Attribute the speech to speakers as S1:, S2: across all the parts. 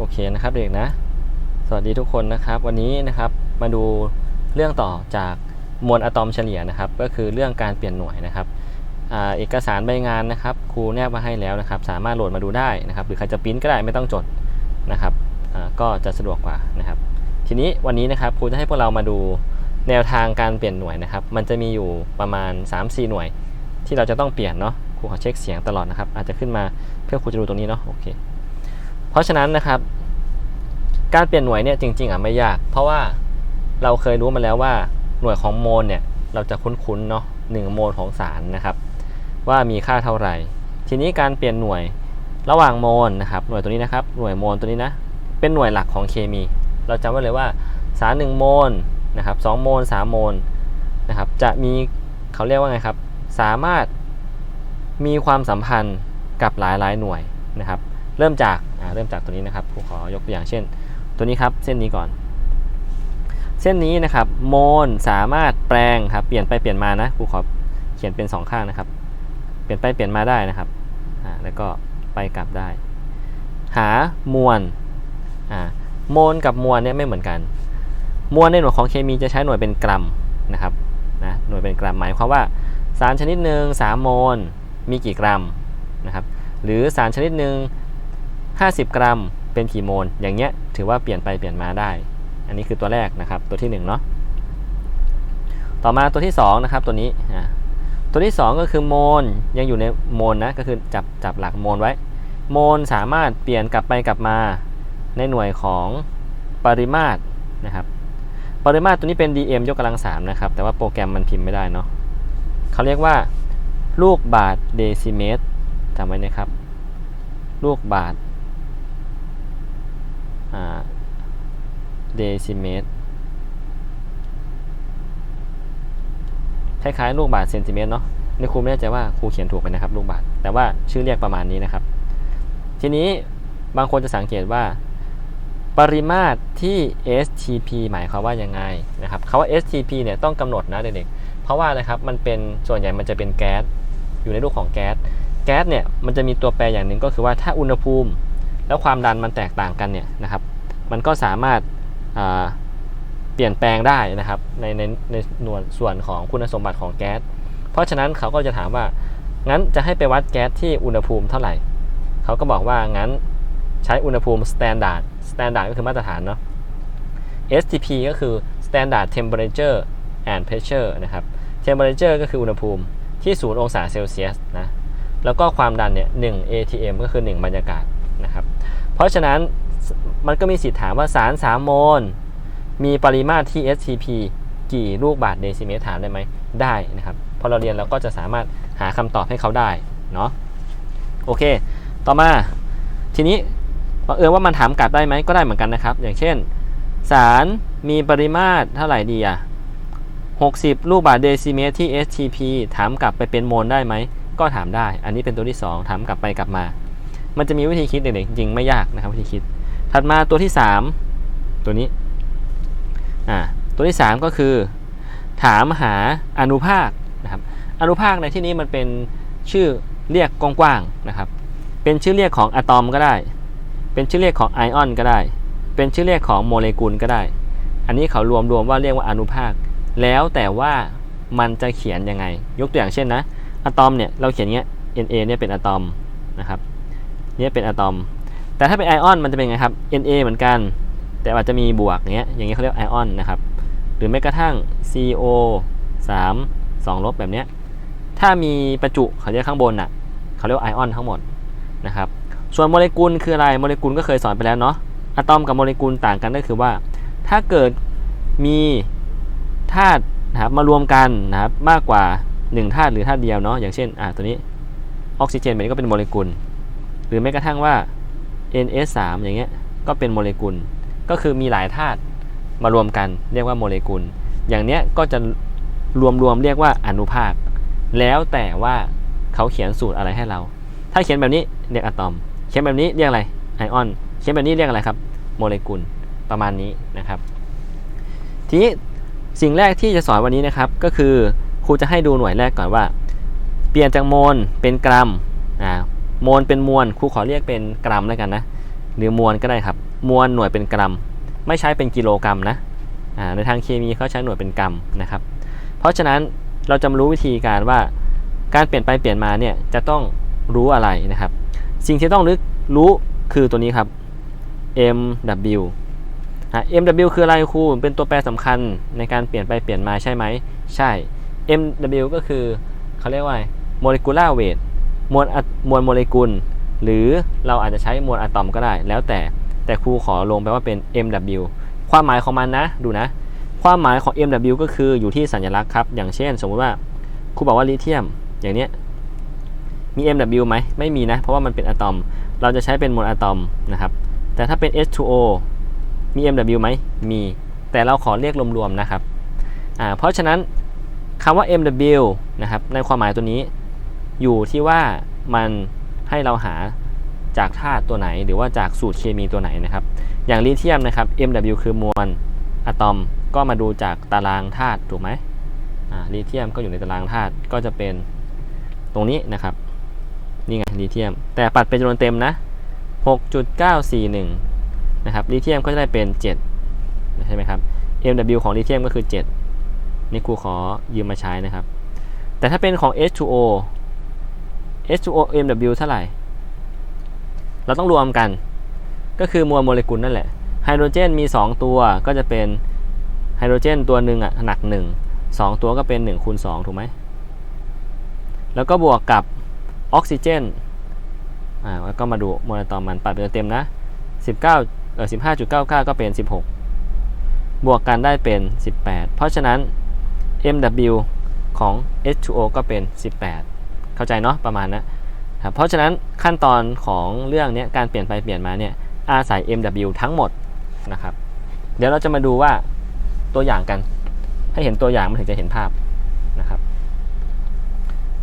S1: โอเคนะครับเด็กนะ สวัสดีทุกคนนะครับ วันนี้นะครับมาดูเรื่องต่อจากมวลอะตอมเฉลี่ยนะครับ ก็คือเรื่องการเปลี่ยนหน่วยนะครับอเอกสารใบงานนะครับครูแนบมาให้แล้วนะครับ สามารถโหลดมาดูได้นะครับ หรือใครจะปริ้นก็ได้ไม่ต้องจดนะครับก็จะสะดวกกว่านะครับ ทีนี้วันนี้นะครับครูจะให้พวกเรามาดูแนวทางการเปลี่ยนหน่วยนะครับ มันจะมีอยู่ประมาณ 3-4 หน่วย ที่เราจะต้องเปลี่ยนเนาะครูขอเช็คเสียงตลอดนะครับ อาจจะขึ้นมาเพื่อครูจะดูตรงนี้เนาะโอเค ราะฉะนั้นนะครับ การเปลี่ยนหน่วยเนี่ยจริง ๆอะไม่ยาก เพราะว่าเราเคยรู้มาแล้วว่าหน่วยของโมลเนี่ยเราจะคุ้นๆเนาะหนึ่งโมลของสารนะครับ ว่ามีค่าเท่าไหร่ ทีนี้การเปลี่ยนหน่วยระหว่างโมลนะครับหน่วยตัวนี้นะครับหน่วยโมลตัวนี้นะเป็นหน่วยหลักของเคมี เราจำไว้เลยว่าสาร1โมลนะครับสโมล3โมลนะครับจะมีเขาเรียกว่าไงครับ สามารถมีความสัมพันธ์กับหลายๆหน่วยนะครับ เริ่มจาก เริ่มจากตัวนี้นะครับผมขอยกตัวอย่างเช่น ตัวนี้ครับเส้นนี้ก่อน เส้นนี้นะครับโมลสามารถแปลงครับเปลี่ยนไปเปลี่ยนมานะครูขอเขียนเป็นสองข้างนะครับ เปลี่ยนไปเปลี่ยนมาได้นะครับแล้วก็ไปกลับได้ หามวลโมลกับมวลเนี่ยไม่เหมือนกันมวลในหน่วยของเคมีจะใช้หน่วยเป็นกรัมนะครับนะหน่วยเป็นกรัมหมายความว่าสารชนิดหนึ่ง3โมลมีกี่กรัมนะครับหรือสารชนิดหนึ่ง 50 กรัมเป็นกี่โมล อย่างเงี้ยถือว่าเปลี่ยนไปเปลี่ยนมาได้ อันนี้คือตัวแรกนะครับ ตัวที่1เนาะ ต่อมาตัวที่2นะครับตัวนี้ตัวที่ 2 ก็คือโมลยังอยู่ในโมลนะก็คือจับจับหลักโมลไว้ โมลสามารถเปลี่ยนกลับไปกลับมาในหน่วยของปริมาตรนะครับ ปริมาตรตัวนี้เป็น dm ยกกำลัง3นะครับ แต่ว่าโปรแกรมมันพิมพ์ไม่ได้เนาะเขาเรียกว่า ลูกบาทเดซิเมตรจำไว้นะครับ ลูกบาท เดซิเมตรคล้ายๆลูกบาทเซนติเมตรเนาะในครูไม่แน่ใจว่าครูเขียนถูกไหมนะครับลูกบาทแต่ว่าชื่อเรียกประมาณนี้นะครับ ทีนี้บางคนจะสังเกตว่า ปริมาตรที่ STP หมายความว่ายังไงนะครับคาว่า STP เนี่ยต้องกำหนดนะเด็กๆเพราะว่าอะไรครับมันเป็นส่วนใหญ่มันจะเป็นแก๊สอยู่ในรูปของแก๊สแก๊สเนี่ยมันจะมีตัวแปรอย่างหนึ่งก็คือว่าถ้าอุณหภูมิ แล้วความดันมันแตกต่างกันเนี่ยนะครับ มันก็สามารถเปลี่ยนแปลงได้นะครับในในในหน่วยส่วนของคุณสมบัติของแก๊ส เพราะฉะนั้นเขาก็จะถามว่างั้นจะให้ไปวัดแก๊สที่อุณหภูมิเท่าไหร่ เขาก็บอกว่างั้นใช้อุณหภูมิ standard standard ก็คือมาตรฐานเนาะ STP ก็คือ standard temperature and pressure นะครับ temperature ก็คืออุณหภูมิที่ 0 องศาเซลเซียสนะ แล้วก็ความดันเนี่ย 1 atm ก็คือ 1 บรรยากาศ นะครับ เพราะฉะนั้นมันก็มีสิทธิ์ถามว่าสาร3โมลมีปริมาตรที่ STP กี่ลูกบาทเดซิเมตรถามได้ไหมได้นะครับ พอเราเรียนเราก็จะสามารถหาคำตอบให้เขาได้เนาะโอเค ต่อมาทีนี้บังเอิญว่ามันถามกลับได้ไหมก็ได้เหมือนกันนะครับ อย่างเช่น สารมีปริมาตรเท่าไหร่ดีอะ60 ลูกบาทเดซิเมตรที่ STP ถามกลับไปเป็นโมลได้ไหม ก็ถามได้ อันนี้เป็นตัวที่ 2 ถามกลับไปกลับมา มันจะมีวิธีคิดเด็กๆจริงไม่ยากนะครับวิธีคิด ถัดมาตัวที่ 3 ตัวนี้อ่าตัวที่ 3 ก็คือ ถามหาอนุภาคนะครับอนุภาคในที่นี้มันเป็นชื่อเรียกกว้างๆนะครับ เป็นชื่อเรียกของอะตอมก็ได้ เป็นชื่อเรียกของไอออนก็ได้ เป็นชื่อเรียกของโมเลกุลก็ได้ อันนี้เขารวมรวมว่าเรียกว่าอนุภาค แล้วแต่ว่ามันจะเขียนยังไง ยกตัวอย่างเช่นนะอะตอมเนี่ยเราเขียนเงี้ย Na เนี่ยเป็นอะตอมนะครับ นี่เป็นอะตอม แต่ถ้าเป็นไอออนมันจะเป็นไงครับ Na เหมือนกัน แต่อาจจะมีบวกเงี้ย อย่างเงี้ยเขาเรียกไอออนนะครับ หรือแม้กระทั่ง CO 3 2ลบแบบเนี้ย ถ้ามีประจุเขาเรียกข้างบนน่ะ เขาเรียกไอออนทั้งหมดนะครับ ส่วนโมเลกุลคืออะไร โมเลกุลก็เคยสอนไปแล้วเนาะ อะตอมกับโมเลกุลต่างกันก็คือว่า ถ้าเกิดมีธาตุนะครับมารวมกันนะครับมากกว่า1ธาตุหรือธาตุเดียวเนาะ อย่างเช่น อ่าตัวนี้ออกซิเจนแบบนี้ก็เป็นโมเลกุล หรือแม้กระทั่งว่า NS3 อย่างเงี้ยก็เป็นโมเลกุล ก็คือมีหลายธาตุมารวมกันเรียกว่าโมเลกุล อย่างเนี้ยก็จะรวมรวมเรียกว่าอนุภาค แล้วแต่ว่าเขาเขียนสูตรอะไรให้เรา ถ้าเขียนแบบนี้เรียกอะตอม เขียนแบบนี้เรียกอะไรไอออน เขียนแบบนี้เรียกอะไรครับโมเลกุลประมาณนี้นะครับ ทีนี้สิ่งแรกที่จะสอนวันนี้นะครับ ก็คือครูจะให้ดูหน่วยแรกก่อนว่า เปลี่ยนจากโมลเป็นกรัมอ่า โมลเป็นมวลครูขอเรียกเป็นกรัมแล้วกันนะ หรือมวลก็ได้ครับ มวลหน่วยเป็นกรัม ไม่ใช้เป็นกิโลกรัมนะในทางเคมีเขาใช้หน่วยเป็นกรัมนะครับ เพราะฉะนั้นเราจะรู้วิธีการว่าการเปลี่ยนไปเปลี่ยนมาเนี่ยจะต้องรู้อะไรนะครับ สิ่งที่ต้องรู้คือตัวนี้ครับ mw อะ mw คืออะไรครูเป็นตัวแปรสำคัญในการเปลี่ยนไปเปลี่ยนมาใช่ไหม ใช่ mw ก็คือเขาเรียกว่า molecular weight มวลอะมวลโมเลกุล หรือเราอาจจะใช้มวลอะตอมก็ได้ แล้วแต่แต่ครูขอลงไปว่าเป็น mw ความหมายของมันนะดูนะ ความหมายของ mw ก็คืออยู่ที่สัญลักษณ์ครับ อย่างเช่น สมมุติว่าครูบอกว่าลิเธียมอย่างเนี้ยมี mw ไหมไม่มีนะ เพราะว่ามันเป็นอะตอม เราจะใช้เป็นมวลอะตอมนะครับ แต่ถ้าเป็น H2O มี mw ไหมมี แต่เราขอเรียกรวมๆนะครับ อ่า เพราะฉะนั้นคำว่า mw นะครับ ในความหมายตัวนี้ อยู่ที่ว่ามันให้เราหาจากธาตุตัวไหน หรือว่าจากสูตรเคมีตัวไหนนะครับ อย่างลิเธียมนะครับ mw คือมวลอะตอมก็มาดูจากตารางธาตุถูกไหมอ่าลิเธียมก็อยู่ในตารางธาตุก็จะเป็นตรงนี้นะครับ นี่ไงลิเธียม แต่ปัดเป็นจำนวนเต็มนะ 6.941 นะครับลิเธียมก็จะได้เป็น 7 ใช่ไหมครับ mw ของลิเธียมก็คือ 7 นี่ครูขอยืมมาใช้นะครับ แต่ถ้าเป็นของ H2O H2O mw เท่าไหร่ เราต้องรวมกัน ก็คือมวลโมเลกุลนั่นแหละ ไฮโดรเจนมี 2 ตัวก็จะเป็นไฮโดรเจนตัวหนึ่งอะหนัก 1 2 ตัวก็เป็น1คูณ2ถูกไหม แล้วก็บวกกับออกซิเจน อ่า แล้วก็มาดูมวลอะตอมมันปัดเป็นเต็มนะ 19เอ่อ15.99 ก็เป็น 16 บวกกันได้เป็น 18 เพราะฉะนั้น mw ของ H2O ก็เป็น 18 เข้าใจเนาะประมาณนะครับเพราะฉะนั้นขั้นตอนของเรื่องนี้การเปลี่ยนไปเปลี่ยนมาเนี่ยอาศัย MW ทั้งหมดนะครับ เดี๋ยวเราจะมาดูว่าตัวอย่างกัน ให้เห็นตัวอย่างมันถึงจะเห็นภาพนะครับ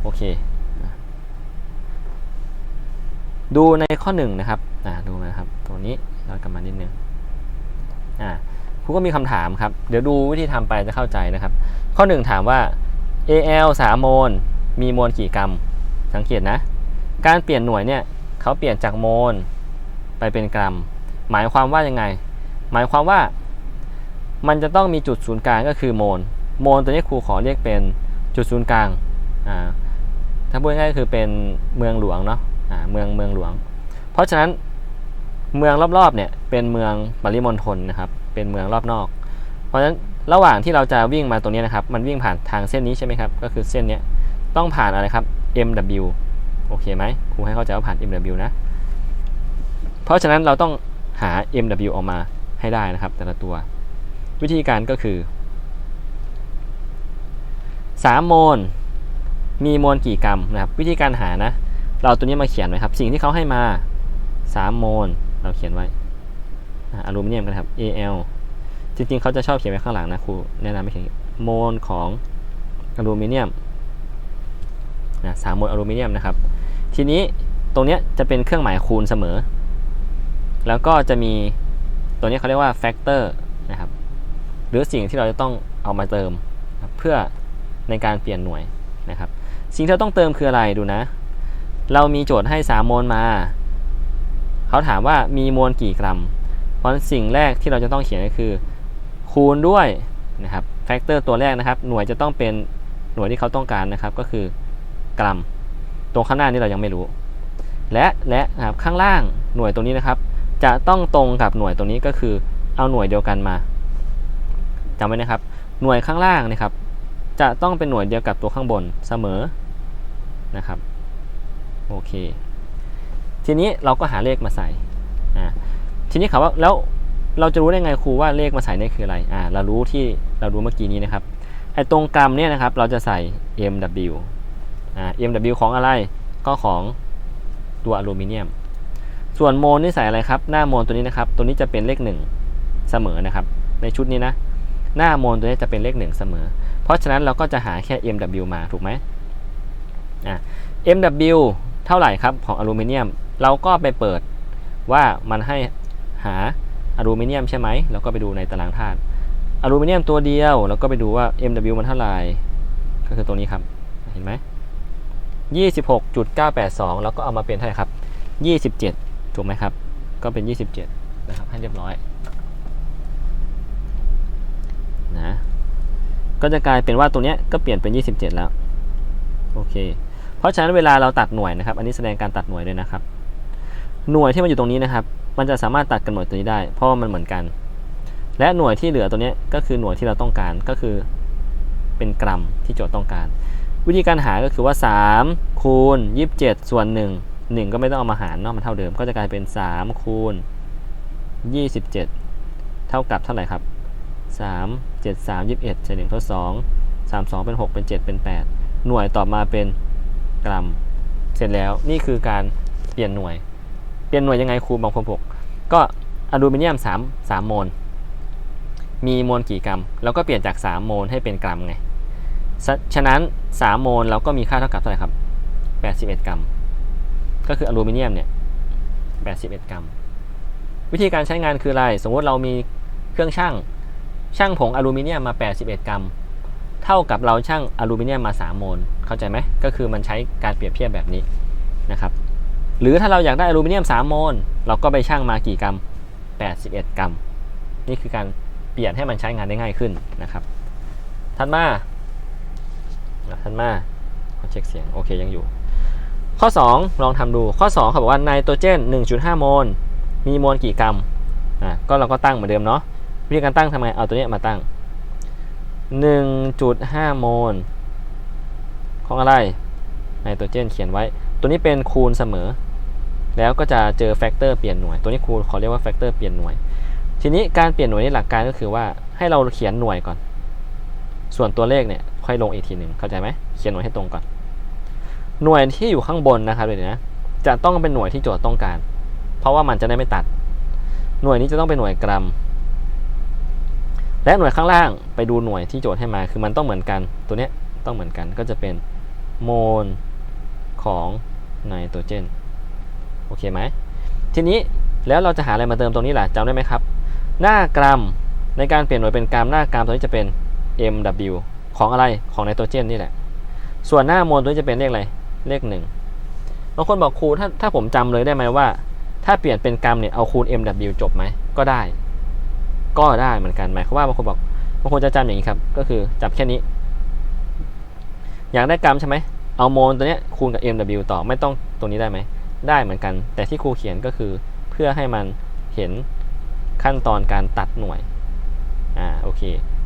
S1: โอเคดูในข้อหนึ่งนะครับดูนะครับตัวนี้เรากลับมานิดนึงอ่าครูก็มีคำถามครับ เดี๋ยวดูวิธีทำไปจะเข้าใจนะครับ ข้อหนึ่งถามว่า AL 3โมล มีมวลกี่กรัม สังเกตนะ การเปลี่ยนหน่วยเนี่ยเขาเปลี่ยนจากโมลไปเป็นกรัม หมายความว่ายังไง หมายความว่า มันจะต้องมีจุดศูนย์กลางก็คือโมล โมลตัวนี้ครูขอเรียกเป็นจุดศูนย์กลาง อ่า ถ้าพูดง่ายก็คือเป็นเมืองหลวงเนาะ อ่า เมืองเมืองหลวง เพราะฉะนั้นเมืองรอบๆเนี่ยเป็นเมืองปริมณฑลนะครับ เป็นเมืองรอบนอก เพราะฉะนั้นระหว่างที่เราจะวิ่งมาตรงนี้นะครับ มันวิ่งผ่านทางเส้นนี้ใช่ไหมครับ ก็คือเส้นเนี้ย ต้องผ่านอะไรครับ MW โอเคไหมครูให้เข้าใจว่าผ่าน MW นะ เพราะฉะนั้นเราต้องหา MW ออกมาให้ได้นะครับ แต่ละตัว วิธีการก็คือ3โมลมีมวลกี่กรัมนะครับ วิธีการหานะ เราตัวนี้มาเขียนไว้ครับ สิ่งที่เขาให้มา 3 โมลเราเขียนไว้อลูมิเนียมกันครับ Al จริงๆเขาจะชอบเขียนไว้ข้างหลังนะครูแนะนำไม่เขียนโมลของอลูมิเนียม นะสามโมลอลูมิเนียมนะครับ ทีนี้ตรงนี้จะเป็นเครื่องหมายคูณเสมอ แล้วก็จะมีตัวนี้เขาเรียกว่าแฟกเตอร์นะครับ หรือสิ่งที่เราจะต้องเอามาเติมนะเพื่อในการเปลี่ยนหน่วยนะครับ สิ่งที่เราต้องเติมคืออะไรดูนะ เรามีโจทย์ให้3โมลมา เขาถามว่ามีมวลกี่กรัม เพราะสิ่งแรกที่เราจะต้องเขียนก็คือ คูณด้วยนะครับแฟกเตอร์ตัวแรกนะครับ หน่วยจะต้องเป็นหน่วยที่เขาต้องการนะครับ ก็คือ กรัม ตรงข้างหน้านี่เรายังไม่รู้ และและนะครับข้างล่างหน่วยตรงนี้นะครับ จะต้องตรงกับหน่วยตรงนี้ก็คือเอาหน่วยเดียวกันมาจำไว้นะครับ หน่วยข้างล่างนะครับ จะต้องเป็นหน่วยเดียวกับตัวข้างบนเสมอนะครับโอเค ทีนี้เราก็หาเลขมาใส่อ่าทีนี้เขาว่าแล้วเราจะรู้ได้ไงครูว่าเลขมาใส่นี่คืออะไรอ่าเรารู้ที่เรารู้เมื่อกี้นี้นะครับไอ้ตรงกรัมเนี่ยนะครับ เราจะใส่ mw อ่า mw ของอะไรก็ของตัวอลูมิเนียม ส่วนโมลนี่ใส่อะไรครับ หน้าโมลตัวนี้นะครับ ตัวนี้จะเป็นเลข 1 เสมอนะครับ ในชุดนี้นะ หน้าโมลตัวนี้จะเป็นเลข 1 เสมอ เพราะฉะนั้นเราก็จะหาแค่ mw มาถูกไหมอ่า mw เท่าไหร่ครับของอลูมิเนียม เราก็ไปเปิดว่ามันให้หาอลูมิเนียมใช่ไหมเราก็ไปดูในตารางธาตุอลูมิเนียมตัวเดียวเราก็ไปดูว่า mw มันเท่าไหร่ ก็คือตัวนี้ครับ เห็นไหม 26.982 แล้วก็เอามาเป็นเท่าไหร่ครับ 27 ถูกไหมครับ ก็เป็น 27 นะครับ ให้เรียบร้อยนะก็จะกลายเป็นว่าตรงเนี้ยก็เปลี่ยนเป็น 27 แล้ว โอเค เพราะฉะนั้นเวลาเราตัดหน่วยนะครับ อันนี้แสดงการตัดหน่วยด้วยนะครับ หน่วยที่มันอยู่ตรงนี้นะครับ มันจะสามารถตัดกับหน่วยตัวนี้ได้ เพราะว่ามันเหมือนกัน และหน่วยที่เหลือตัวเนี้ยก็คือหน่วยที่เราต้องการก็คือเป็นกรัมที่โจทย์ต้องการ วิธีการหาก็คือว่า 3 คูณ 27 ส่วน 1 1 ก็ไม่ต้องเอามาหารเนาะมันเท่าเดิมก็จะกลายเป็น 3 คูณ 27 เท่ากับเท่าไหร่ครับ 3 7 3 21เฉลี่ย1ทด2 3 2 เป็น 6 เป็น 7 เป็น 8 หน่วยตอบมาเป็นกรัม เสร็จแล้วนี่คือการเปลี่ยนหน่วย เปลี่ยนหน่วยยังไงครูบางคนบอกก็อลูมิเนียม 3 3 โมล มีมวลกี่กรัม แล้วก็เปลี่ยนจาก 3 โมลให้เป็นกรัมไง ฉะนั้น 3 โมลเราก็มีค่าเท่ากับเท่าไหร่ครับ 81 กรัม ก็คืออลูมิเนียมเนี่ย 81 กรัม วิธีการใช้งานคืออะไร สมมติเรามีเครื่องช่างช่างผงอลูมิเนียมมา 81 กรัม เท่ากับเราช่างอลูมิเนียมมา 3 โมล เข้าใจไหม ก็คือมันใช้การเปรียบเทียบแบบนี้นะครับ หรือถ้าเราอยากได้อลูมิเนียม 3 โมล เราก็ไปช่างมากี่กรัม 81 กรัม นี่คือการเปลี่ยนให้มันใช้งานได้ง่ายขึ้นนะครับ ถัดมา ถัดมาขอเช็คเสียง โอเคยังอยู่ ข้อ 2 ลองทำดู ข้อ 2เขาบอกว่าไนโตรเจน 1.5 โมล มีมลกี่กรัม อะ ก็เราก็ตั้งเหมือนเดิมเนาะ วิธีการตั้งทำไง เอาตัวเนี้ยมาตั้ง 1.5 โมล ของอะไร ไนโตรเจนเขียนไว้ ตัวนี้เป็นคูณเสมอ แล้วก็จะเจอแฟกเตอร์เปลี่ยนหน่วย ตัวนี้ครูขอเรียกว่าแฟกเตอร์เปลี่ยนหน่วย ทีนี้การเปลี่ยนหน่วยในหลักการก็คือว่าให้เราเขียนหน่วยก่อน ส่วนตัวเลขเนี่ย ค่อยลงอีกทีหนึ่งเข้าใจไหมเขียนหน่วยให้ตรงก่อน หน่วยที่อยู่ข้างบนนะครับเดี๋ยวนะจะต้องเป็นหน่วยที่โจทย์ต้องการ เพราะว่ามันจะได้ไม่ตัด หน่วยนี้จะต้องเป็นหน่วยกรัม และหน่วยข้างล่างไปดูหน่วยที่โจทย์ให้มา คือมันต้องเหมือนกัน ตัวเนี้ยต้องเหมือนกันก็จะเป็นโมลของไนโตรเจนโอเคไหมทีนี้แล้วเราจะหาอะไรมาเติมตรงนี้ล่ะจำได้ไหมครับ หน้ากรัมในการเปลี่ยนหน่วยเป็นกรัมหน้ากรัมตัวนี้จะเป็น mw ของอะไรของไนโตรเจนนี่แหละ ส่วนหน้าโมลตัวนี้จะเป็นเลขอะไรเลขหนึ่งบางคนบอกครูถ้าถ้าผมจำเลยได้ไหมว่า ถ้าเปลี่ยนเป็นกรัมเนี่ยเอาคูณ mw จบไหมก็ได้ ก็ได้เหมือนกันหมายความว่าบางคนบอกบางคนจะจำอย่างนี้ครับ ก็คือจับแค่นี้ อยากได้กรัมใช่ไหมเอาโมลตัวเนี้ยคูณกับ mw ต่อไม่ต้องตรงนี้ได้ไหมได้เหมือนกัน แต่ที่ครูเขียนก็คือเพื่อให้มันเห็นขั้นตอนการตัดหน่วยอ่าโอเค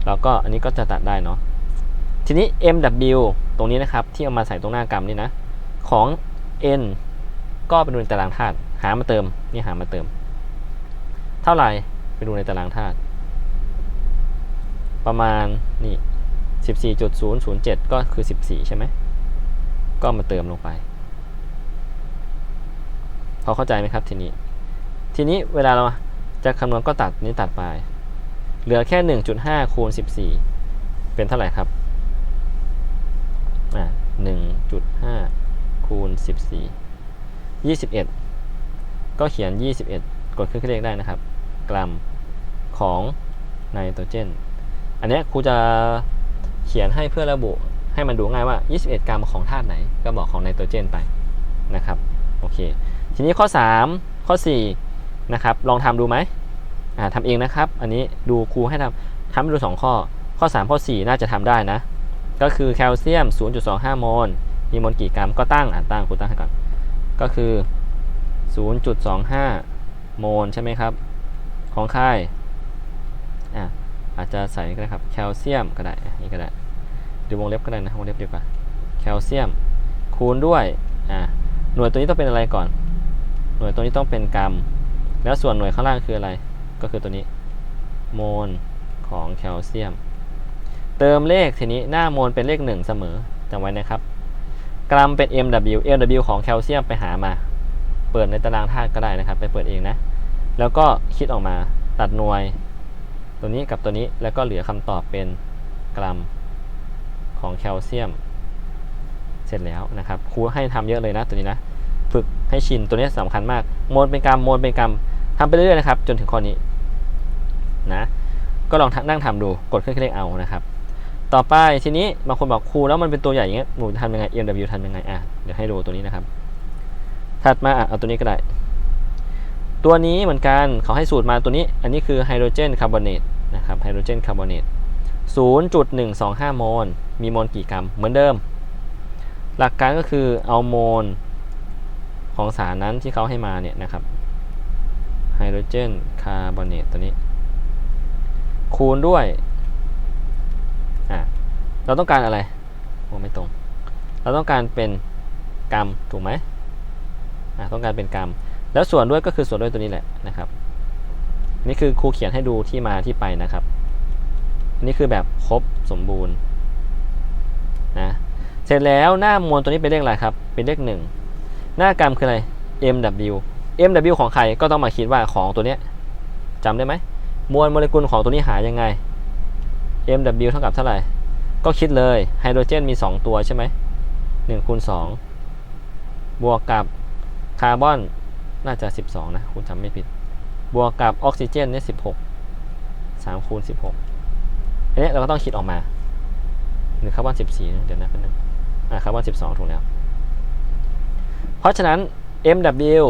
S1: แล้วก็อันนี้ก็จะตัดได้เนาะ ทีนี้ mw ตรงนี้นะครับ ที่เอามาใส่ตรงหน้ากรรมนี่นะ ของ n ก็ไปดูในตารางธาตุหามาเติมนี่หามาเติม เท่าไหร่ไปดูในตารางธาตุประมาณนี่14.007 ก็คือ 14 ใช่ไหม ก็มาเติมลงไปพอเข้าใจไหมครับทีนี้ ทีนี้เวลาเราจะคำนวณก็ตัดนี้ตัดไป เหลือแค่ 1.5 คูณ 14 เป็นเท่าไหร่ครับ 1.5คูณ 14 21 ก็เขียน 21 กดเครื่องคิดเลขได้นะครับ กรัมของไนโตรเจน อันนี้ครูจะเขียนให้เพื่อระบุให้มันดูง่ายว่า 21 กรัมของธาตุไหน ก็บอกของไนโตรเจนไปนะครับ โอเค ทีนี้ข้อ 3 ข้อ 4 นะครับ ลองทำดูไหมอ่าทำเองนะครับ อันนี้ดูครูให้ทำทำให้ดู 2 ข้อ ข้อ 3 ข้อ 4 น่าจะทำได้นะ ก็คือแคลเซียม 0.25 โมล มีโมลกี่กรัมก็ตั้งอ่าตั้งครูตั้งให้ก่อน ก็คือ 0.25 โมลใช่ไหมครับ ของค่ายอ่าอาจจะใส่ก็ได้ครับแคลเซียมก็ได้อันนี้ก็ได้ดูวงเล็บก็ได้นะวงเล็บดีกว่าแคลเซียม คูณด้วยอ่าหน่วยตัวนี้ต้องเป็นอะไรก่อน หน่วยตัวนี้ต้องเป็นกรัม แล้วส่วนหน่วยข้างล่างคืออะไร ก็คือตัวนี้ โมลของแคลเซียม เติมเลขทีนี้หน้าโมลเป็นเลข 1 เสมอจำไว้นะครับ กรัมเป็น mw mw ของแคลเซียมไปหามา เปิดในตารางธาตุก็ได้นะครับ ไปเปิดเองนะ แล้วก็คิดออกมาตัดหน่วย ตัวนี้กับตัวนี้แล้วก็เหลือคำตอบเป็นกรัมของแคลเซียม เสร็จแล้วนะครับครูให้ทำเยอะเลยนะตัวนี้นะ ฝึกให้ชินตัวนี้สำคัญมากโมลเป็นกรัมโมลเป็นกรัมทำไปเรื่อยๆนะครับ จนถึงข้อนี้นะก็ลองนั่งทำดูกดเครื่องคิดเลขเอานะครับ ต่อไปทีนี้บางคนบอกครูแล้วมันเป็นตัวใหญ่อย่างเงี้ยหนูทำยังไง MW ทำยังไงอะเดี๋ยวให้ดูตัวนี้นะครับ ถัดมาอะเอาตัวนี้ก็ได้ ตัวนี้เหมือนกันเขาให้สูตรมาตัวนี้ อันนี้คือไฮโดรเจนคาร์บอเนตนะครับไฮโดรเจนคาร์บอเนต0.125 โมล มีโมลกี่กรัม เหมือนเดิม หลักการก็คือเอาโมลของสารนั้นที่เขาให้มาเนี่ยนะครับไฮโดรเจนคาร์บอเนตตัวนี้ คูณด้วย อะเราต้องการอะไรโอ้ไม่ตรง เราต้องการเป็นกรัมถูกไหมอะต้องการเป็นกรัมแล้วส่วนด้วยก็คือส่วนด้วยตัวนี้แหละนะครับ นี่คือครูเขียนให้ดูที่มาที่ไปนะครับ นี่คือแบบครบสมบูรณ์นะเสร็จแล้วหน้ามวลตัวนี้เป็นเลขอะไรครับ เป็นเลขหนึ่งหน้ากรัมคืออะไร mw mw ของใครก็ต้องมาคิดว่าของตัวเนี้ยจำได้ไหมมวลโมเลกุลของตัวนี้หายังไง mw เท่ากับเท่าไหร่ ก็คิดเลยไฮโดรเจนมี 2 ตัวใช่ไหม1คูณ2บวกกับคาร์บอนน่าจะ 12 นะ คุณจำไม่ผิด บวกกับออกซิเจนเนี่ย16 3คูณ16อันนี้เราก็ต้องคิดออกมาหรือคาร์บอน14นะเดี๋ยวนะเป็นนึงอ่าคาร์บอน12 ถูกแล้ว เพราะฉะนั้น MW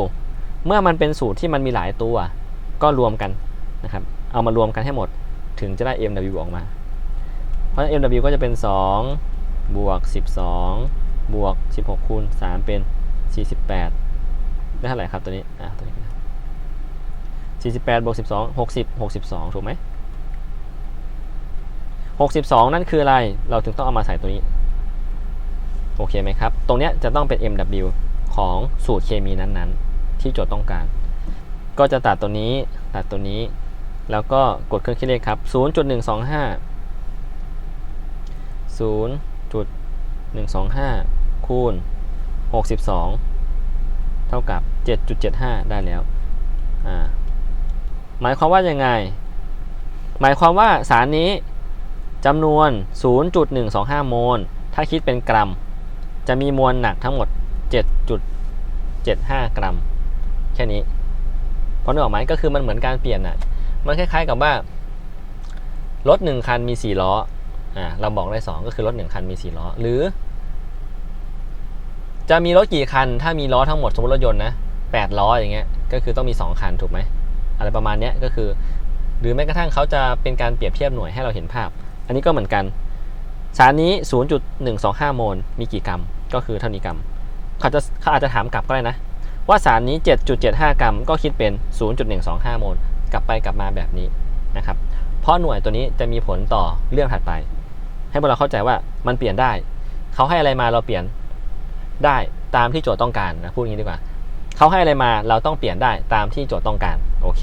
S1: เมื่อมันเป็นสูตรที่มันมีหลายตัว ก็รวมกันนะครับ เอามารวมกันให้หมด ถึงจะได้ MW ออกมา เพราะฉะนั้น MW ก็จะเป็น 2 บวก 12 บวก 16 คูณ 3 เป็น 48 ได้เท่าไหร่ครับตัวนี้ อะตัวนี้48บวก12 60 62 ถูกไหม 62 นั่นคืออะไร เราถึงต้องเอามาใส่ตัวนี้ โอเคไหมครับ ตรงนี้จะต้องเป็น MW ของสูตรเคมีนั้นๆ ที่โจทย์ต้องการ ก็จะตัดตัวนี้ ตัดตัวนี้ แล้วก็กดเครื่องคิดเลขครับ 0.125 0.125 คูณ 62 เท่ากับ 7.75 ได้แล้ว หมายความว่ายังไง หมายความว่าสารนี้จำนวน 0.125 โมล ถ้าคิดเป็นกรัม จะมีมวลหนักทั้งหมด 7.75 กรัม แค่นี้เพราะนึกออกไหมก็คือมันเหมือนการเปลี่ยนอะ มันคล้ายๆกับว่า รถ1คันมี 4 ล้อ อ่าเราบอกได้ 2 ก็คือรถ 1 คันมี 4 ล้อ หรือ จะมีรถกี่คัน ถ้ามีล้อทั้งหมดสมมติรถยนต์นะ8ล้ออย่างเงี้ยก็คือต้องมี 2 คันถูกไหมอะไรประมาณเนี้ยก็คือ หรือแม้กระทั่งเขาจะเป็นการเปรียบเทียบหน่วยให้เราเห็นภาพ อันนี้ก็เหมือนกัน สารนี้ 0.125 โมลมีกี่กรัม ก็คือเท่านี้กรัมเขาจะเขาอาจจะถามกลับก็ได้นะ ว่าสารนี้ 7.75 กรัม ก็คิดเป็น 0.125 โมลกลับไปกลับมาแบบนี้นะครับ เพราะหน่วยตัวนี้จะมีผลต่อเรื่องถัดไป ให้พวกเราเข้าใจว่ามันเปลี่ยนได้ เขาให้อะไรมาเราเปลี่ยนได้ตามที่โจทย์ต้องการนะพูดอย่างนี้ดีกว่าเขาให้อะไรมาเราต้องเปลี่ยนได้ตามที่โจทย์ต้องการโอเค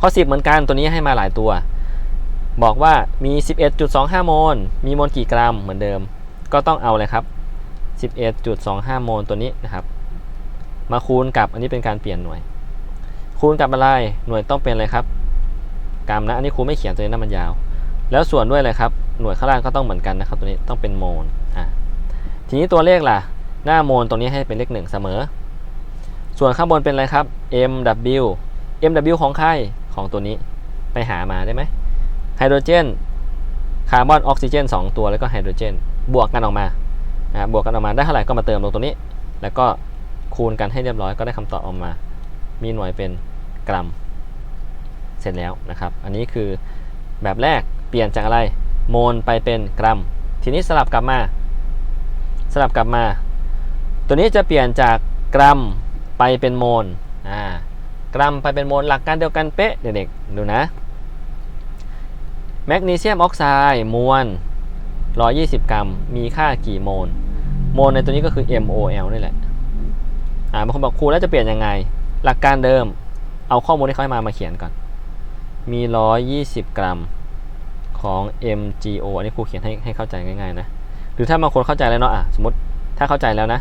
S1: ข้อ10 เหมือนกันตัวนี้ให้มาหลายตัว บอกว่ามี 11.25 โมล มีโมลกี่กรัมเหมือนเดิม ก็ต้องเอาเลยครับ 11.25 โมลตัวนี้นะครับ มาคูณกับอันนี้เป็นการเปลี่ยนหน่วย คูณกับอะไรหน่วยต้องเป็นอะไรครับ กรัมนะอันนี้ครูไม่เขียนตัวนี้นะมันยาว แล้วส่วนด้วยอะไรครับ หน่วยข้างล่างก็ต้องเหมือนกันนะครับ ตัวนี้ต้องเป็นโมลอะทีนี้ตัวเลขล่ะ หน้าโมลตรงนี้ให้เป็นเลขหนึ่งเสมอ ส่วนข้างบนเป็นอะไรครับ MW MW ของใครของตัวนี้ไปหามาได้ไหมไฮโดรเจนคาร์บอนออกซิเจน 2 ตัวแล้วก็ไฮโดรเจน บวกกันออกมาอ่าบวกกันออกมาได้เท่าไหร่ก็มาเติมลงตรงนี้ แล้วก็คูณกันให้เรียบร้อยก็ได้คำตอบออกมา มีหน่วยเป็นกรัม เสร็จแล้วนะครับ อันนี้คือแบบแรก เปลี่ยนจากอะไรโมลไปเป็นกรัม ทีนี้สลับกลับมา สลับกลับมา ตัวนี้จะเปลี่ยนจากกรัมไปเป็นโมลอ่ากรัมไปเป็นโมลหลักการเดียวกันเป๊ะเด็กๆดูนะแมกนีเซียมออกไซด์มวล 120 กรัม มีค่ากี่โมล โมลในตัวนี้ก็คือ MOL นี่แหละ อ่าบางคนบอกครูแล้วจะเปลี่ยนยังไง หลักการเดิม เอาข้อมูลที่เขาให้มามาเขียนก่อน มี 120 กรัม ของ MgO อันนี้ครูเขียนให้ให้เข้าใจง่ายๆนะ หรือถ้าบางคนเข้าใจแล้วเนาะอะสมมติถ้าเข้าใจแล้วนะ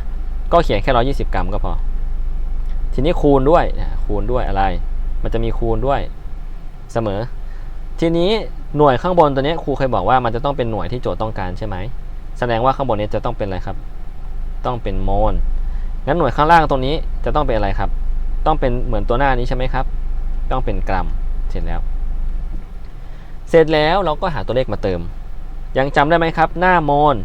S1: ก็เขียนแค่ 120 กรัมก็พอ ทีนี้คูณด้วยคูณด้วยอะไร มันจะมีคูณด้วยเสมอ ทีนี้หน่วยข้างบนตัวนี้ครูเคยบอกว่ามันจะต้องเป็นหน่วยที่โจทย์ต้องการใช่ไหมแสดงว่าข้างบนนี้จะต้องเป็นอะไรครับ ต้องเป็นโมลงั้นหน่วยข้างล่างตรงนี้จะต้องเป็นอะไรครับ ต้องเป็นเหมือนตัวหน้านี้ใช่ไหมครับ ต้องเป็นกรัมเสร็จแล้ว เสร็จแล้วเราก็หาตัวเลขมาเติม ยังจำได้ไหมครับ หน้าโมล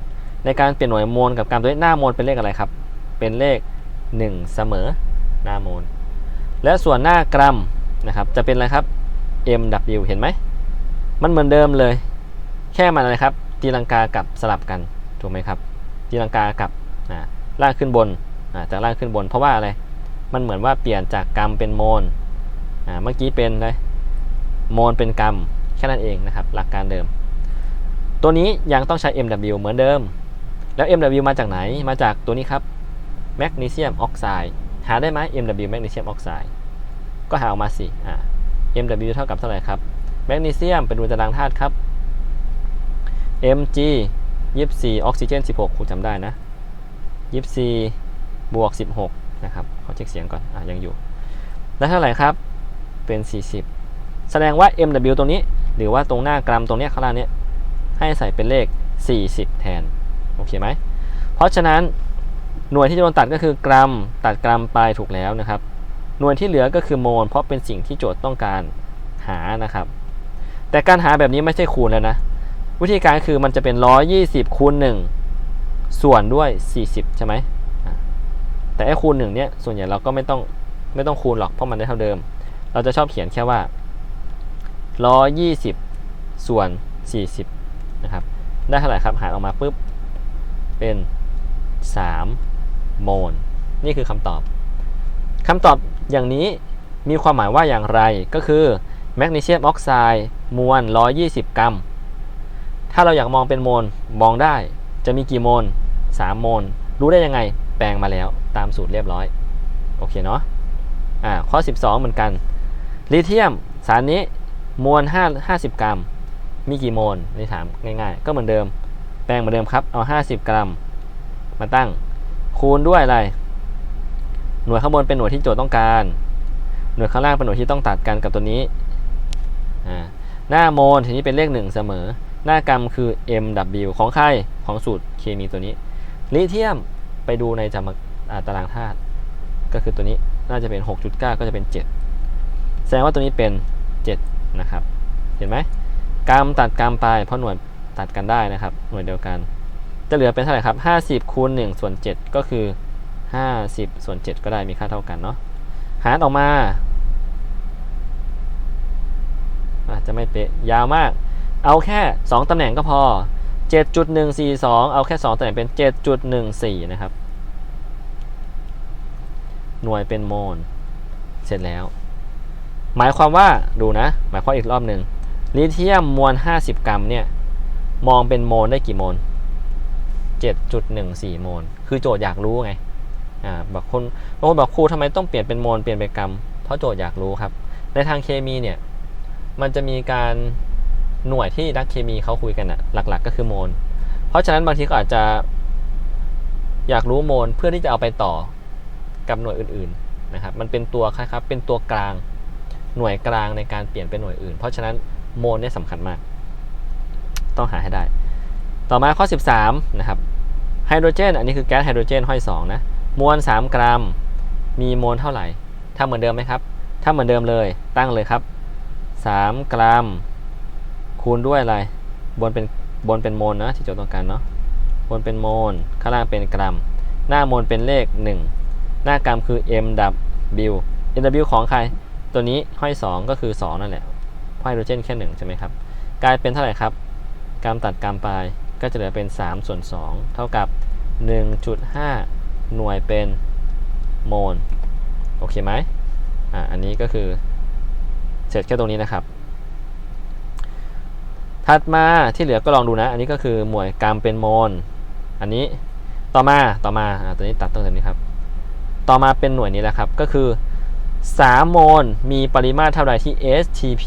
S1: ในการเปลี่ยนหน่วยโมลกับกรัมตัวนี้หน้าโมลเป็นเลขอะไรครับ เป็นเลข 1 เสมอหน้าโมลและส่วนหน้ากรัมนะครับจะเป็นอะไรครับ mw เห็นไหม มันเหมือนเดิมเลย แค่มันอะไรครับตีลังกากับสลับกันถูกไหมครับตีลังกากับล่างขึ้นบนจากล่างขึ้นบน เพราะว่าอะไร มันเหมือนว่าเปลี่ยนจากกรรมเป็นโมนเมื่อกี้เป็นอะไรโมนเป็นกรรม แค่นั้นเองนะครับหลักการเดิม ตัวนี้ยังต้องใช้ mw เหมือนเดิม แล้ว mw มาจากไหนมาจากตัวนี้ครับแมกนีเซียมออกไซด์หาได้ไหม mw แมกนีเซียมออกไซด์ก็หาออกมาสิอ่า mw เท่ากับเท่าไหร่ครับแมกนีเซียมเป็นรูตารางธาตุครับ mg 24ออกซิเจน16ครูจำได้นะ 24 บวก 16 นะครับขอเช็คเสียงก่อน อะ ยังอยู่ แล้วเท่าไหร่ครับ เป็น 40 แสดงว่า mw ตรงนี้ หรือว่าตรงหน้ากรัมตรงเนี้ยข้างล่างเนี้ยให้ใส่เป็นเลข 40 แทน โอเคไหม เพราะฉะนั้นหน่วยที่จะโดนตัดก็คือกรัม ตัดกรัมไปถูกแล้วนะครับ หน่วยที่เหลือก็คือโมล เพราะเป็นสิ่งที่โจทย์ต้องการหานะครับ แต่การหาแบบนี้ไม่ใช่คูณแล้วนะ วิธีการคือมันจะเป็น 120 คูณ 1 ส่วนด้วย 40 ใช่ไหม แต่ไอ้คูณ1เนี่ยส่วนใหญ่เราก็ไม่ต้องไม่ต้องคูณหรอกเพราะมันได้เท่าเดิม เราจะชอบเขียนแค่ว่า 120 ส่วน 40 นะครับ ได้เท่าไหร่ครับ หารออกมาปุ๊บ เป็น 3 โมล นี่คือคำตอบ คำตอบอย่างนี้มีความหมายว่าอย่างไร ก็คือแมกนีเซียมออกไซด์มวล 120 กรัม ถ้าเราอยากมองเป็นโมล มองได้ จะมีกี่โมล 3 โมล รู้ได้ยังไง แปลงมาแล้วตามสูตรเรียบร้อย โอเคเนาะ อ่า ข้อ 12 เหมือนกัน ลิเธียมสารนี้ มวล5 50 กรัม มีกี่โมลนี่ถามง่ายๆ ก็เหมือนเดิม แปลงเหมือนเดิมครับ เอา 50 กรัม มาตั้ง คูณด้วยอะไร หน่วยข้างบนเป็นหน่วยที่โจทย์ต้องการ หน่วยข้างล่างเป็นหน่วยที่ต้องตัดกันกับตัวนี้ หน้าโมลทีนี้เป็นเลข 1 เสมอ หน้ากรัมคือ mw ของใคร ของสูตรเคมีตัวนี้ ลิเธียมไปดูในจำาตารางธาตุ ก็คือตัวนี้ น่าจะเป็น 6.9 ก็จะเป็น 7 แสดงว่าตัวนี้เป็น 7 นะครับ เห็นไหมกรัมตัดกรัมไป เพราะหน่วยตัดกันได้นะครับ หน่วยเดียวกัน จะเหลือเป็นเท่าไหร่ครับ 50คูณ1ส่วน7ก็คือ 50ส่วน7ก็ได้มีค่าเท่ากันเนาะหารออกมาอาจจะไม่เป๊ะยาวมาก เอาแค่ 2ตำแหน่งก็พอ 7.142 เอาแค่ 2ตำแหน่งเป็น 7.14 นะครับ หน่วยเป็นโมล เสร็จแล้ว หมายความว่าดูนะ หมายความอีกรอบหนึ่งลิเธียมมวล 50 กรัมเนี่ยมองเป็นโมลได้กี่โมล 7.14 โมล คือโจทย์อยากรู้ไงอ่าบางคนบางคนบอกครูทำไมต้องเปลี่ยนเป็นโมลเปลี่ยนเป็นกรัม เพราะโจทย์อยากรู้ครับ ในทางเคมีเนี่ยมันจะมีการหน่วยที่นักเคมีเขาคุยกันอะหลักๆ ก็คือโมล เพราะฉะนั้นบางทีก็อาจจะอยากรู้โมลเพื่อที่จะเอาไปต่อกับหน่วยอื่นๆนะครับ มันเป็นตัวคล้ายๆเป็นตัวกลาง หน่วยกลางในการเปลี่ยนเป็นหน่วยอื่น เพราะฉะนั้นโมลเนี่ยสำคัญมาก ต้องหาให้ได้ ต่อมาข้อ 13 นะครับไฮโดรเจน อันนี้คือแก๊สไฮโดรเจนห้อย2นะมวล 3 กรัม มีโมลเท่าไหร่ ถ้าเหมือนเดิมไหมครับ ถ้าเหมือนเดิมเลยตั้งเลยครับ 3 กรัม คูณด้วยอะไรบนเป็นบนเป็นโมลนะที่โจทย์ต้องการเนาะบนเป็นโมลข้างล่างเป็นกรัม หน้าโมลเป็นเลข 1 หน้ากรัมคือ mw mw ของใคร ตัวนี้ห้อย 2 ก็คือ 2 นั่นแหละเพราะไฮโดรเจนแค่1ใช่ไหมครับ กลายเป็นเท่าไหร่ครับ กรัมตัดกรัมไปก็จะเหลือเป็น 3 ส่วน 2 เท่ากับ 1.5 หน่วยเป็นโมล โอเคไหมอ่าอันนี้ก็คือเสร็จแค่ตรงนี้นะครับ ถัดมาที่เหลือก็ลองดูนะ อันนี้ก็คือหน่วยกรัมเป็นโมล อันนี้ต่อมาต่อมาอ่าตัวนี้ตัดตั้งแต่นี้ครับ ต่อมาเป็นหน่วยนี้แหละครับ ก็คือ 3 โมลมีปริมาตรเท่าไรที่ STP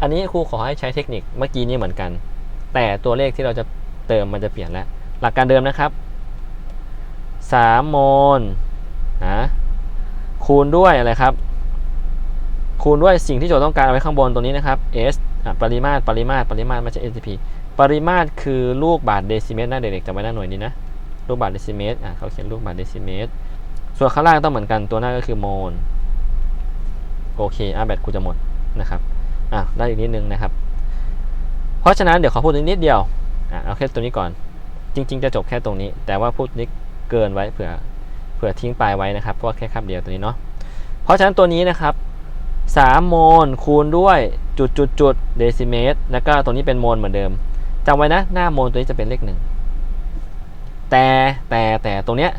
S1: อันนี้ครูขอให้ใช้เทคนิคเมื่อกี้นี้เหมือนกัน แต่ตัวเลขที่เราจะเติมมันจะเปลี่ยนแล้ว หลักการเดิมนะครับ 3 โมลนะคูณด้วยอะไรครับ คูณด้วยสิ่งที่โจทย์ต้องการเอาไว้ข้างบนตรงนี้นะครับ S ปริมาตรปริมาตรปริมาตรไม่ใช่ STP ปริมาตรคือลูกบาศก์เดซิเมตรนะเด็กๆจำไว้หน้าหน่วยนี้นะลูกบาศก์เดซิเมตรอะเขาเขียนลูกบาศก์เดซิเมตรส่วนข้างล่างต้องเหมือนกันตัวหน้าก็คือโมล โอเคอะแบตกูจะหมดนะครับอะได้อีกนิดนึงนะครับ เพราะฉะนั้นเดี๋ยวขอพูดนิดเดียวอะเอาแค่ตัวนี้ก่อน จริง ๆ จะจบแค่ตรงนี้ แต่ว่าพูดนิดเกินไว้เผื่อเผื่อทิ้งปลายไว้นะครับเพราะแค่คำเดียวตัวนี้เนาะเพราะฉะนั้นตัวนี้นะครับ3โมลคูณด้วยจุดจุดจุดเดซิเมตร แล้วก็ตัวนี้เป็นโมลเหมือนเดิมจำไว้นะหน้าโมลตัวนี้จะเป็นเลขหนึ่งแต่แต่แต่ตรงเนี้ย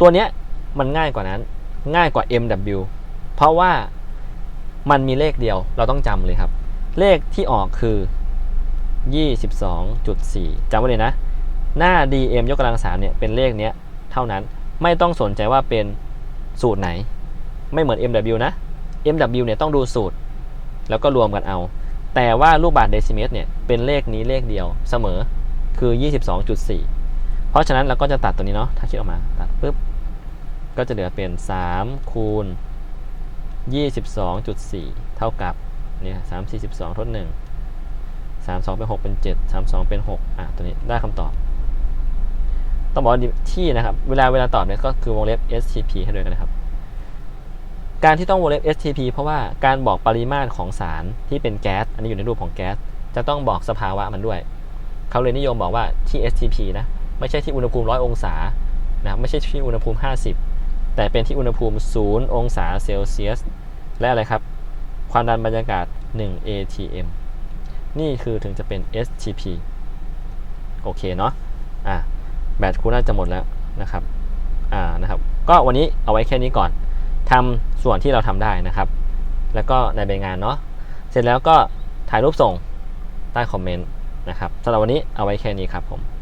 S1: ตัวเนี้ยมันง่ายกว่านั้นง่ายกว่า MW เพราะว่า มันมีเลขเดียวเราต้องจำเลยครับ เลขที่ออกคือ 22.4จำไว้เลยนะ หน้า DM ยกกำลังสามเนี่ยเป็นเลขเนี้ยเท่านั้นไม่ต้องสนใจว่าเป็นสูตรไหน ไม่เหมือน MW นะ MW เนี่ยต้องดูสูตร แล้วก็รวมกันเอา แต่ว่าลูกบาศก์เดซิเมตรเนี่ยเป็นเลขนี้เลขเดียวเสมอคือ 22.4 เพราะฉะนั้นเราก็จะตัดตัวนี้เนาะถ้าคิดออกมาตัดปุ๊บก็จะเหลือเป็น 3 คูณ 22.4 เท่ากับเนี่ย3 4 12ทด1 3 2เป็น6เป็น7 3 2เป็น6อะตัวนี้ได้คำตอบ ต้องบอกที่นะครับ เวลาเวลาตอบเนี่ยก็คือวงเล็บ STP ให้ด้วยกันนะครับ การที่ต้องวงเล็บ STP เพราะว่าการบอกปริมาตรของสารที่เป็นแก๊ส อันนี้อยู่ในรูปของแก๊ส จะต้องบอกสภาวะมันด้วย เขาเลยนิยมบอกว่าที่ STP นะ ไม่ใช่ที่อุณหภูมิ100องศา นะ ไม่ใช่ที่อุณหภูมิ 50 แต่เป็นที่อุณหภูมิ 0 องศาเซลเซียส และอะไรครับ ความดันบรรยากาศ 1 atm นี่คือถึงจะเป็น STP โอเคเนาะอะแบตคุณน่าจะหมดแล้วนะครับอ่านะครับ ก็วันนี้เอาไว้แค่นี้ก่อนทำส่วนที่เราทำได้นะครับ แล้วก็ในใบงานเนาะเสร็จแล้วก็ถ่ายรูปส่งใต้คอมเมนต์นะครับสำหรับวันนี้เอาไว้แค่นี้ครับผม